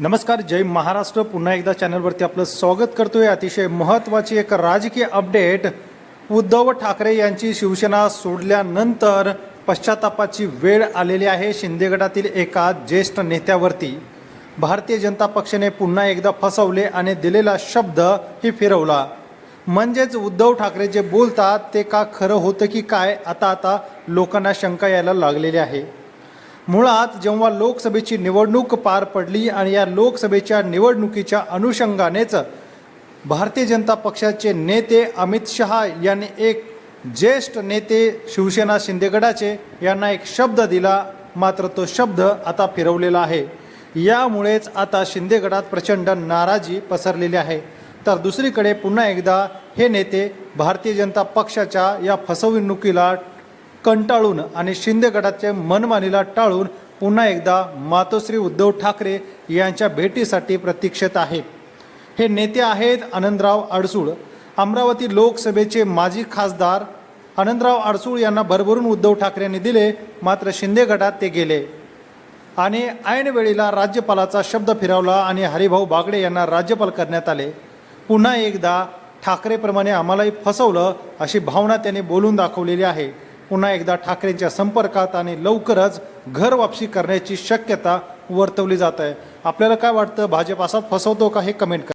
नमस्कार जय महाराष्ट्र. पुन्हा एकदा चॅनलवरती आपलं स्वागत करतोय. अतिशय महत्त्वाची एक राजकीय अपडेट. उद्धव ठाकरे यांची शिवसेना सोडल्यानंतर पश्चातापाची वेळ आलेली आहे शिंदेगडातील एका ज्येष्ठ नेत्यावरती. भारतीय जनता पक्षाने पुन्हा एकदा फसवले आणि दिलेला शब्द ही फिरवला. म्हणजेच उद्धव ठाकरे जे बोलतात ते का खरं होतं की काय? आता आता लोकांना शंका यायला लागलेली आहे. मुळात जेव्हा लोकसभेची निवडणूक पार पडली आणि या लोकसभेच्या निवडणुकीच्या अनुषंगानेच भारतीय जनता पक्षाचे नेते अमित शहा यांनी एक ज्येष्ठ नेते शिवसेना शिंदेगडाचे यांना एक शब्द दिला मात्र तो शब्द आता फिरवलेला आहे. यामुळेच आता शिंदेगडात प्रचंड नाराजी पसरलेली आहे. तर दुसरीकडे पुन्हा एकदा हे नेते भारतीय जनता पक्षाच्या या फसवणुकीला कंटाळून आणि शिंदे गटाचे मनमानीला टाळून पुन्हा एकदा मातोश्री उद्धव ठाकरे यांच्या भेटीसाठी प्रतीक्षेत आहेत हे नेते आहेत आनंदराव अडसूळ. अमरावती लोकसभेचे माजी खासदार आनंदराव अडसूळ यांना भरभरून उद्धव ठाकरेंनी दिले मात्र शिंदे गटात ते गेले. आणि ऐनवेळीला राज्यपालाचा शब्द फिरवला आणि हरिभाऊ बागडे यांना राज्यपाल करण्यात आले. पुन्हा एकदा ठाकरेप्रमाणे आम्हालाही फसवलं अशी भावना त्यांनी बोलून दाखवलेली आहे. पुन्हा एकदा ठाकरेंच्या संपर्कात आणि लवकरच घर वापसी करण्याची शक्यता वर्तवली जात आहे. आपल्याला काय वाटतं? भाजप असाच फसवतो का? हे कमेंट करा.